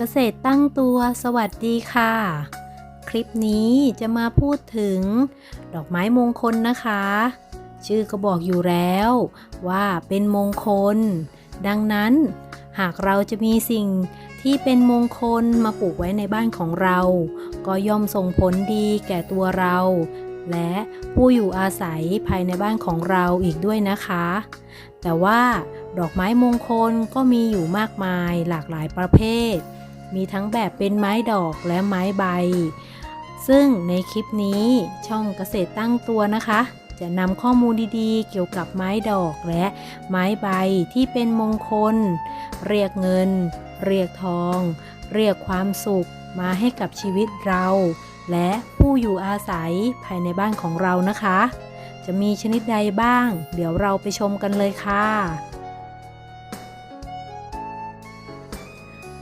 เกษตรตั้งตัวสวัสดีค่ะ คลิปนี้จะมาพูดถึง ดอกไม้มงคลนะคะ ชื่อก็บอกอยู่แล้วว่าเป็นมงคล ดังนั้น หากเราจะมีสิ่งที่เป็นมงคลมาปลูกไว้ในบ้านของเรา ก็ย่อมส่งผลดีแก่ตัวเรา และผู้อยู่อาศัยภายในบ้านของเราอีกด้วยนะคะ แต่ว่าดอกไม้มงคลก็มีอยู่มากมายหลากหลายประเภท มีทั้งแบบเป็นไม้ดอกและไม้ใบ ซึ่งในคลิปนี้ช่องเกษตรตั้งตัวนะคะ จะนำข้อมูลดีๆ เกี่ยวกับไม้ดอกและไม้ใบที่เป็นมงคล เรียกเงิน เรียกทอง เรียกความสุขมาให้กับชีวิตเรา และผู้อยู่อาศัยภายในบ้านของเรานะคะ จะมีชนิดใดบ้าง เดี๋ยวเราไปชมกันเลยค่ะ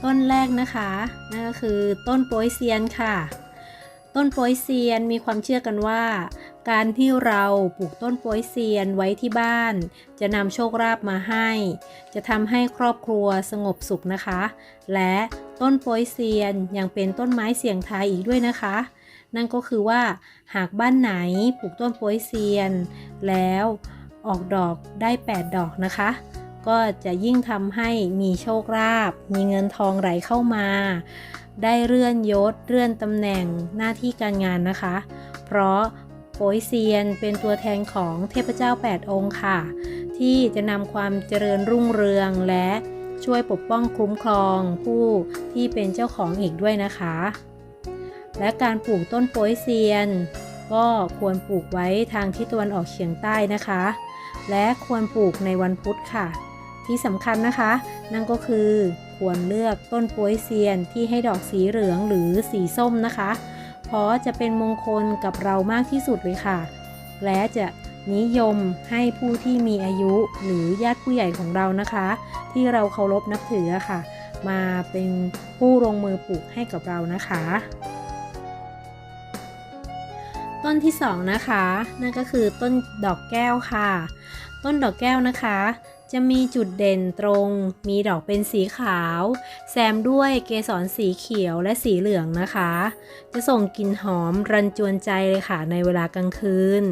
ต้นแรกนะคะนั่นก็คือต้นโปยเซียนค่ะ ต้นโปยเซียนมีความเชื่อกันว่า การที่เราปลูกต้นโปยเซียนไว้ที่บ้าน จะนำโชคลาภมาให้ จะทำให้ครอบครัวสงบสุขนะคะ และต้นโปยเซียนยังเป็นต้นไม้เสี่ยงทายอีกด้วยนะคะ นั่นก็คือว่าหากบ้านไหนปลูกต้นโปยเซียน แล้วออกดอกได้ 8 ดอกนะคะ ก็จะยิ่งทำให้มีโชคลาภมีเงินทองไหลเข้ามา ได้เลื่อนยศเลื่อนตำแหน่งหน้าที่การงานนะคะ เพราะโป้ยเซียนเป็นตัวแทนของเทพเจ้า 8 องค์ค่ะ ที่จะนำความเจริญรุ่งเรืองและช่วยปกป้องคุ้มครองผู้ที่เป็นเจ้าของอีกด้วยนะคะ และการปลูกต้นโป้ยเซียน ก็ควรปลูกไว้ทางทิศตะวันออกเฉียงใต้นะคะ และควรปลูกในวันพุธค่ะ ที่สำคัญนะคะ นั่นก็คือควรเลือกต้นโปยเซียนที่ให้ดอกสีเหลืองหรือสีส้มนะคะ เพราะจะเป็นมงคลกับเรามากที่สุดเลยค่ะ และจะนิยมให้ผู้ที่มีอายุหรือญาติผู้ใหญ่ของเรานะคะ ที่เราเคารพนับถือค่ะ มาเป็นผู้ลงมือปลูกให้กับเรานะคะ ต้นที่สองนะคะ นั่นก็คือต้นดอกแก้วค่ะ ต้นดอกแก้วนะคะ จะมีจุดเด่นตรง มีดอกเป็นสีขาว แซมด้วยเกสรสีเขียวและสีเหลืองนะคะ จะส่งกลิ่นหอมรันจวนใจเลยค่ะในเวลากลางคืน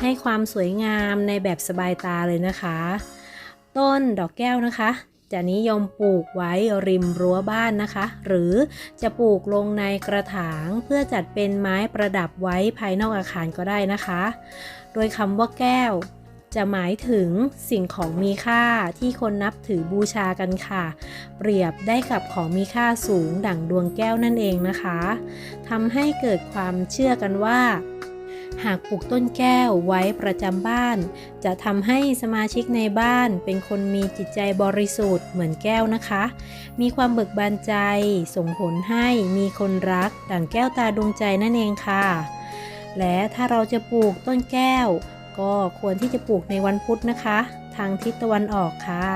ให้ความสวยงามในแบบสบายตาเลยนะคะ ต้นดอกแก้วนะคะจะนิยมปลูกไว้ริมรั้วบ้านนะคะ หรือจะปลูกลงในกระถางเพื่อจัดเป็นไม้ประดับไว้ภายนอกอาคารก็ได้นะคะ โดยคำว่าแก้ว จะหมายถึงสิ่งของมีค่าที่คนนับถือบูชากันค่ะ เปรียบได้กับของมีค่าสูงดั่งดวงแก้วนั่นเองนะคะทำให้เกิดความเชื่อกันว่า หากปลูกต้นแก้วไว้ประจำบ้าน จะทำให้สมาชิกในบ้านเป็นคนมีจิตใจบริสุทธิ์เหมือนแก้วนะคะ มีความเบิกบานใจ ส่งผลให้มีคนรักดั่งแก้วตาดวงใจนั่นเองค่ะ และถ้าเราจะปลูกต้นแก้ว ก็ควรที่จะปลูกในวันพุธนะคะ ทางทิศตะวันออกค่ะ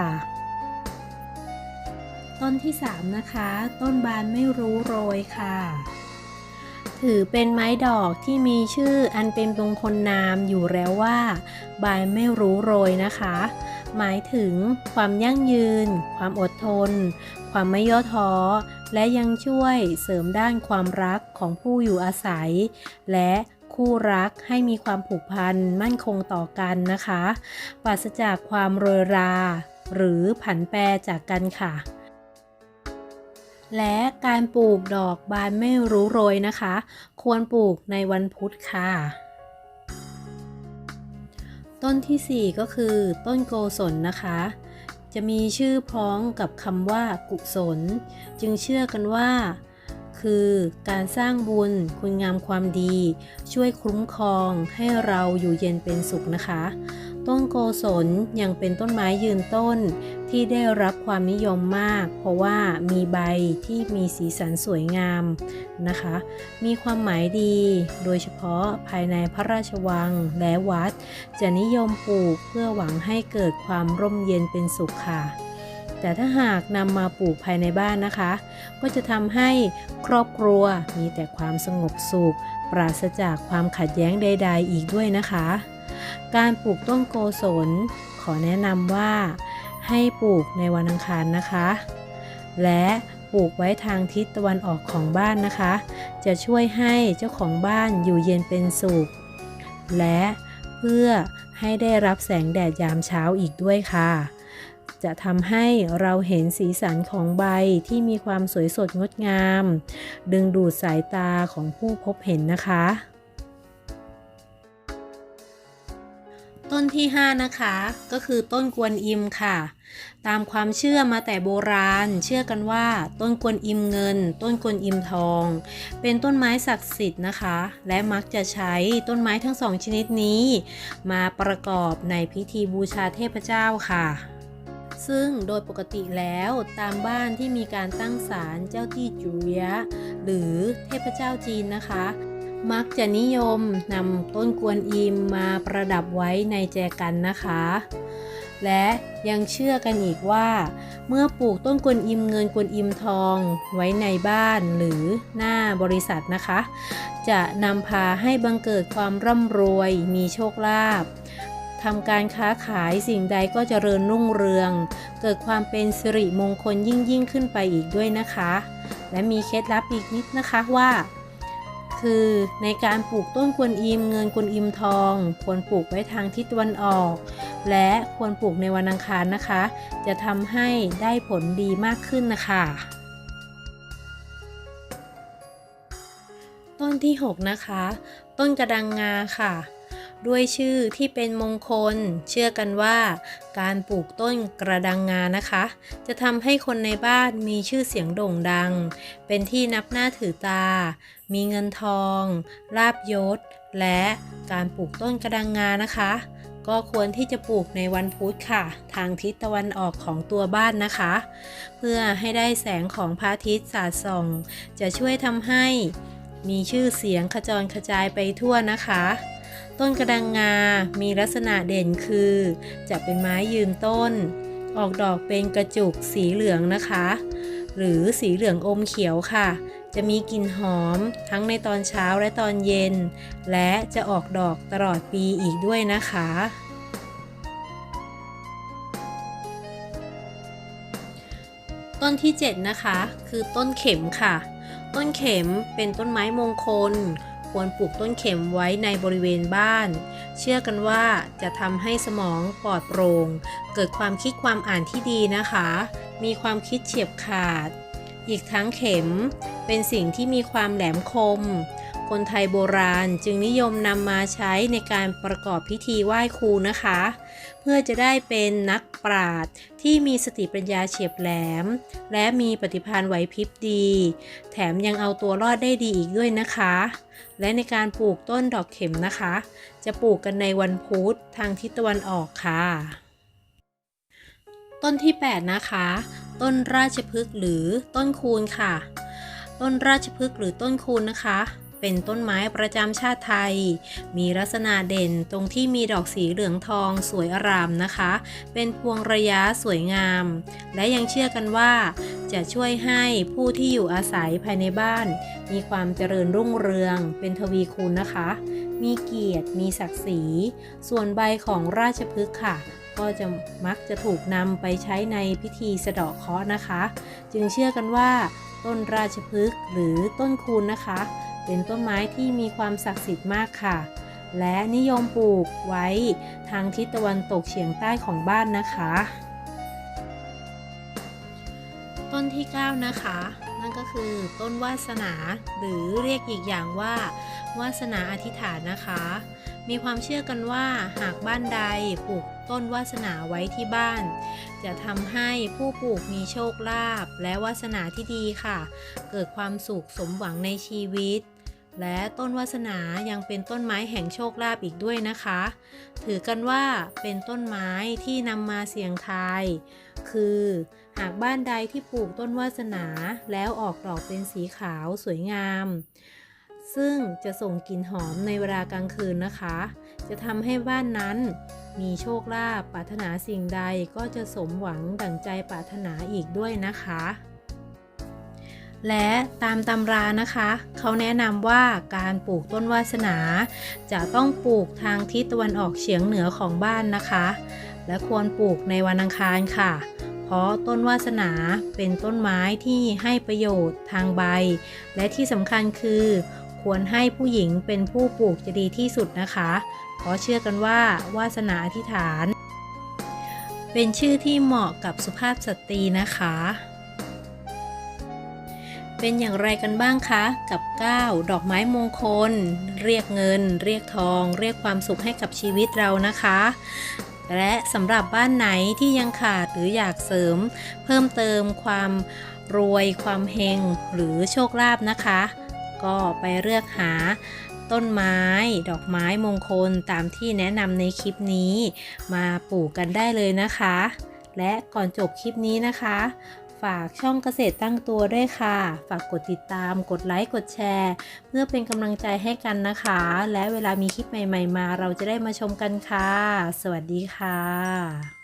ต้นที่ 3 นะคะ ต้นบานไม่รู้โรยค่ะ ถือเป็นไม้ดอกที่มีชื่ออันเป็นมงคลนามอยู่แล้วว่า บานไม่รู้โรยนะคะ หมายถึงความยั่งยืน ความอดทน ความไม่ย่อท้อและยังช่วยเสริมด้านความรักของผู้อยู่อาศัย และ คู่รักให้มีความผูกพันมั่นคงต่อกันนะคะ ปราศจากความโรยรา หรือผันแปรจากกันค่ะ และการปลูกดอกบานไม่รู้โรยนะคะ ควรปลูกในวันพุธค่ะต้นทีสี่ 4 ก็คือต้นโกศลนะคะ จะมีชื่อพ้องกับคำว่ากุศล จึงเชื่อกันว่า คือ การสร้างบุญ คุณงามความดี ช่วยคุ้มครองให้เราอยู่เย็นเป็นสุขนะคะ ต้นโกศลยังเป็นต้นไม้ยืนต้นที่ได้รับความนิยมมาก เพราะว่ามีใบที่มีสีสันสวยงามนะคะ มีความหมายดี โดยเฉพาะภายในพระราชวังและวัด จะนิยมปลูกเพื่อหวังให้เกิดความร่มเย็นเป็นสุขค่ะ แต่ถ้าหากนำมาปลูกภายในบ้านนะคะ ก็จะทำให้ครอบครัวมีแต่ความสงบสุข ปราศจากความขัดแย้งใด ๆ อีกด้วยนะคะ การปลูกต้นโกศล ขอแนะนำว่า ให้ปลูกในวันอังคารนะคะ และปลูกไว้ทางทิศตะวันออกของบ้านนะคะ จะช่วยให้เจ้าของบ้านอยู่เย็นเป็นสุข และเพื่อให้ได้รับแสงแดดยามเช้าอีกด้วยค่ะ จะทำให้เราเห็นสีสันของใบที่มีความสวยสดงดงาม ดึงดูดสายตาของผู้พบเห็นนะคะ ต้นที่ 5 นะคะ ก็คือต้นกวนอิมค่ะ ตามความเชื่อมาแต่โบราณ เชื่อกันว่า ต้นกวนอิมเงิน ต้นกวนอิมทอง เป็นต้นไม้ศักดิ์สิทธิ์นะคะ และมักจะใช้ต้นไม้ทั้งสองชนิดนี้ มาประกอบในพิธีบูชาเทพเจ้าค่ะ ซึ่งโดยปกติแล้วตามบ้านที่มีการตั้งศาลเจ้าที่จุเยะหรือเทพเจ้าจีนนะคะ มักจะนิยมนำต้นกวนอิมมาประดับไว้ในแจกันนะคะ และยังเชื่อกันอีกว่า เมื่อปลูกต้นกวนอิมเงินกวนอิมทองไว้ในบ้านหรือหน้าบริษัทนะคะ จะนำพาให้บังเกิดความร่ำรวยมีโชคลาภ ทำการค้าขายสิ่งใดก็จเจริญรุ่งเรือง เกิดความเป็นสิริมงคลยิ่งยิ่งขึ้นไปอีกด้วยนะคะ และมีเคล็ดลับอีกนิดนะคะว่า คือในการปลูกต้นกวนอิมเงินกวนอิมทอง ควรปลูกไว้ทางทิศตะวันออก และควรปลูกในวันอังคารนะคะ จะทำให้ได้ผลดีมากขึ้นนะคะต้นที่ 6 นะคะ ต้นกระดังงาค่ะ ด้วยชื่อที่เป็นมงคล เชื่อกันว่าการปลูกต้นกระดังงานะคะ จะทำให้คนในบ้านมีชื่อเสียงโด่งดัง เป็นที่นับหน้าถือตา มีเงินทองลาบยศ และการปลูกต้นกระดังงานะคะ ก็ควรที่จะปลูกในวันพุธค่ะ ทางทิศตะวันออกของตัวบ้านนะคะ เพื่อให้ได้แสงของพระอาทิตย์สาดส่อง จะช่วยทำให้มีชื่อเสียงขจรกระจายไปทั่วนะคะ ต้นกระดังงา มีลักษณะเด่นคือ จะเป็นไม้ยืนต้น ออกดอกเป็นกระจุกสีเหลืองนะคะ หรือสีเหลืองอมเขียวค่ะ จะมีกลิ่นหอมทั้งในตอนเช้าและตอนเย็น และจะออกดอกตลอดปีอีกด้วยนะคะต้นที่ 7 นะคะ คือต้นเข็มค่ะ ต้นเข็มเป็นต้นไม้มงคล ควรปลูกต้นเข็มไว้ในบริเวณบ้าน เชื่อกันว่าจะทำให้สมองปลอดโปร่ง เกิดความคิดความอ่านที่ดีนะคะ มีความคิดเฉียบขาด อีกทั้งเข็มเป็นสิ่งที่มีความแหลมคม คนไทยโบราณจึงนิยมนำมาใช้ในการประกอบพิธีไหว้ครูนะคะ เพื่อจะได้เป็นนักปราชญ์ที่มีสติปัญญาเฉียบแหลม และมีปฏิภาณไหวพริบดี แถมยังเอาตัวรอดได้ดีอีกด้วยนะคะ และในการปลูกต้นดอกเข็มนะคะ จะปลูกกันในวันพุธทางทิศตะวันออกค่ะ ต้นที่ 8 นะคะ ต้นราชพฤกษ์หรือต้นคูนค่ะต้นราชพฤกษ์หรือต้นคูนนะคะ เป็นต้นไม้ประจำชาติไทย มีลักษณะเด่นตรงที่มีดอกสีเหลืองทองสวยอารามนะคะ เป็นพวงระยะสวยงาม และยังเชื่อกันว่า จะช่วยให้ผู้ที่อยู่อาศัยภายในบ้าน มีความเจริญรุ่งเรือง เป็นทวีคูณนะคะ มีเกียรติ มีศักดิ์ศรี ส่วนใบของราชพฤกษ์ค่ะก็จะมักจะถูกนำไปใช้ในพิธีสะเดาะเคราะห์นะคะ จึงเชื่อกันว่า ต้นราชพฤกษ์หรือต้นคูณนะคะ เป็นต้นไม้ที่มีความศักดิ์สิทธิ์มากค่ะ และนิยมปลูกไว้ทางทิศตะวันตกเฉียงใต้ของบ้านนะคะ ต้นที่ 9 นะคะ นั่นก็คือต้นวาสนาหรือเรียกอีกอย่างว่าวาสนาอธิษฐานนะคะ มีความเชื่อกันว่าหากบ้านใดปลูกต้นวาสนาไว้ที่บ้าน จะทำให้ผู้ปลูกมีโชคลาภและวาสนาที่ดีค่ะ เกิดความสุขสมหวังในชีวิต และต้นวาสนายังเป็นต้นไม้แห่งโชคลาภอีกด้วยนะคะ ถือกันว่าเป็นต้นไม้ที่นำมาเสี่ยงทาย คือหากบ้านใดที่ปลูกต้นวาสนาแล้วออกดอกเป็นสีขาวสวยงาม ซึ่งจะส่งกลิ่นหอมในเวลากลางคืนนะคะ จะทำให้บ้านนั้นมีโชคลาภปรารถนาสิ่งใดก็จะสมหวังดั่งใจปรารถนาอีกด้วยนะคะ และตามตำรานะคะ เขาแนะนำว่าการปลูกต้นวาสนา จะต้องปลูกทางทิศตะวันออกเฉียงเหนือของบ้านนะคะ และควรปลูกในวันอังคารค่ะ เพราะต้นวาสนาเป็นต้นไม้ที่ให้ประโยชน์ทางใบ และที่สำคัญคือ ควรให้ผู้หญิงเป็นผู้ปลูกจะดีที่สุดนะคะเพราะเชื่อกันว่าวาสนาอธิษฐาน เป็นชื่อที่เหมาะกับสุภาพสตรีนะคะ เป็นอย่างไรกันบ้างคะ กับ9ดอกไม้มงคล เรียกเงิน เรียกทอง เรียกความสุขให้กับชีวิตเรานะคะ และสำหรับบ้านไหนที่ยังขาดหรืออยากเสริม เพิ่มเติมความรวยความเฮงหรือโชคลาภนะคะ ก็ไปเลือกหาต้นไม้ ดอกไม้มงคลตามที่แนะนำในคลิปนี้ มาปลูกกันได้เลยนะคะ และก่อนจบคลิปนี้นะคะ ฝากช่องเกษตรตั้งตัวด้วยค่ะ ฝากกดติดตาม กดไลค์ กดแชร์ เพื่อเป็นกำลังใจให้กันนะคะ และเวลามีคลิปใหม่ ๆ มา เราจะได้มาชมกันค่ะ สวัสดีค่ะ